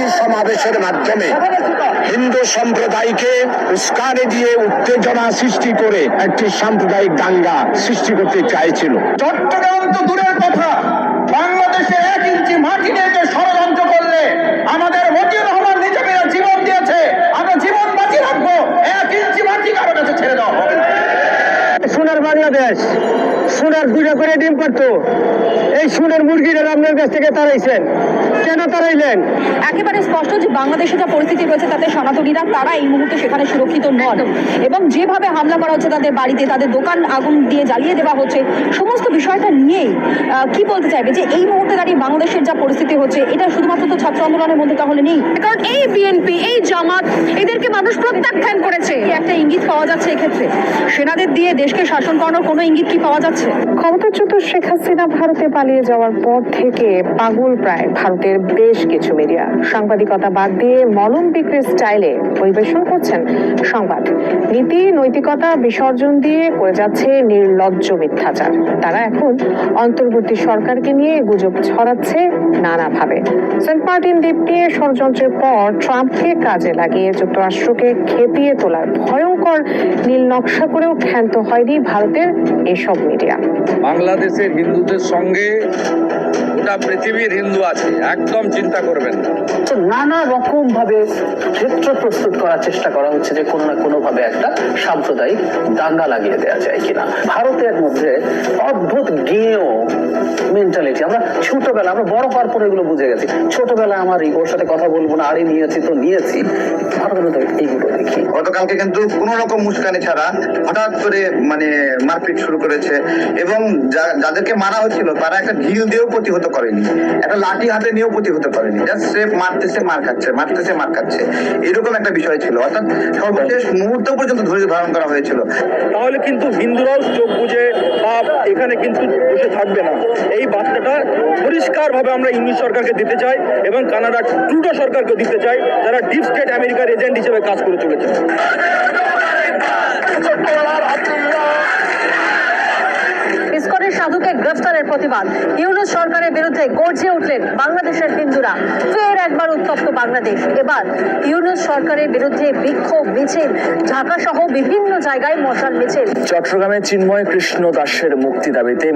একটি সমাবেশের মাধ্যমে হিন্দু সম্প্রদায়কে উস্কানি দিয়ে উত্তেজনা সৃষ্টি করে একটি সাম্প্রদায়িক দাঙ্গা সৃষ্টি করতে চাইছিল। চট্টগ্রাম তো দূরের কথা। বাংলাদেশে এক ইঞ্চি মাটি নিয়ে যে ষড়যন্ত্র করলে আমাদের মতিউর রহমান নিজেকে জীবন দিয়েছে। আমরা জীবন বাঁচিয়ে রাখব। এক ইঞ্চি মাটি কারও কাছে ছেড়ে দেওয়া হবে সোনার বাংলাদেশ। সোনার দুইটা করে ডিম পারতো। এই সোনার মুরগিটা আপনার কাছ থেকে তাড়াইছেন কেন তাড়াইলেন একেবারে স্পষ্ট যে বাংলাদেশে যা পরিস্থিতি রয়েছে তাতে সনাতনীরা তারা এই মুহূর্তে সেখানে সুরক্ষিত নন। এবং যেভাবে হামলা করা হচ্ছে তাদের বাড়িতে তাদের দোকান আগুন দিয়ে জ্বালিয়ে দেওয়া হচ্ছে সমস্ত বিষয়টা নিয়েই কি বলতে চাইবে যে এই মুহূর্তে দাঁড়িয়ে বাংলাদেশের যা পরিস্থিতি হচ্ছে এটা শুধুমাত্র তো ছাত্র আন্দোলনের মধ্যে তাহলে নেই? কারণ এই বিএনপি এই জামাত এদেরকে মানুষ প্রত্যাখ্যান করেছে। একটা ইঙ্গিত পাওয়া যাচ্ছে এক্ষেত্রে। সেনাদের দিয়ে দেশকে শাসন করানোর কোনো ইঙ্গিত কি পাওয়া যাচ্ছে? ক্ষমতাচ্যুত শেখ হাসিনা ভারতে পালিয়ে যাওয়ার পর থেকে পাগল প্রায় ভারতের বেশ কিছু মিডিয়া সাংবাদিকতা বাদ দিয়ে মলম বিক্রির স্টাইলে পরিবেশন করছেন সংবাদ। নীতি, নৈতিকতা বিসর্জন দিয়ে করে যাচ্ছে নির্লজ্জ মিথ্যাচার। তারা এখন অন্তর্বর্তী সরকারকে নিয়ে গুজব ছড়াচ্ছে নানাভাবে। সেন্ট মার্টিন দ্বীপ নিয়ে ষড়যন্ত্রের পর ট্রাম্পকে কাজে লাগিয়ে যুক্তরাষ্ট্রকে খেপিয়ে তোলার ভয়ঙ্কর নীল নকশা করেও ক্ষান্ত হয়নি ভারতের এসব মিডিয়া বাংলাদেশের হিন্দুদের সঙ্গে গোটা পৃথিবীর হিন্দু আছে একদম চিন্তা করবেন না। তো নানা রকম ভাবে ক্ষেত্র প্রস্তুত করার চেষ্টা করা হচ্ছে যে কোনো না কোনো ভাবে একটা সাম্প্রদায়িক দাঙ্গা লাগিয়ে দেওয়া যায় কিনা। ভারতের মধ্যে অদ্ভুত গেঁয়ো মেন্টালিটি আমরা ছোটবেলা আমরা বড় হওয়ার পরে এগুলো বুঝে গেছি। ছোটবেলা আমার এই ওর সাথে কথা বলব না আরে নিয়েছি তো নিয়েছি। এইগুলো দেখি। গতকালকে কিন্তু কোন রকম মুস্কানি ছাড়া হঠাৎ করে মানে মারপিট শুরু করেছে এবং যাদেরকে মারা হচ্ছিল তারা একটা ঢিল দিয়েও প্রতিহত করেনি। একটা লাঠি হাতে নিয়েও প্রতিহত করেনি। জাস্ট সে মারতেছে মার খাচ্ছে মারতেছে মার খাচ্ছে। এরকম একটা বিষয় ছিল। অর্থাৎ সর্বশেষ মুহূর্ত পর্যন্ত ধৈর্য ধারণ করা হয়েছিল। তাহলে কিন্তু হিন্দুরাও চোখ বুঝে বা এখানে কিন্তু বসে থাকবে না। এই বার্তাটা পরিষ্কার ভাবে আমরা ইংলিশ সরকারকে দিতে চাই এবং কানাডা ট্রুডো সরকারকে দিতে চাই যারা ডিপ স্টেট আমেরিকার এজেন্ট হিসেবে কাজ করে চলেছে। ইসকনের সাধুকে গ্রেফতারের প্রতিবাদ। ইউনুস সরকারের বিরুদ্ধে গর্জে উঠলেন বাংলাদেশের হিন্দুরা। ফের একবার উত্তপ্ত বাংলাদেশ। এবার ইউনুস সরকারের বিরুদ্ধে বিক্ষোভ মিছিল ঢাকা সহ বিভিন্ন জায়গায় মশাল মিছিল। চট্টগ্রামে চিন্ময় কৃষ্ণ দাসের মুক্তি দাবিতে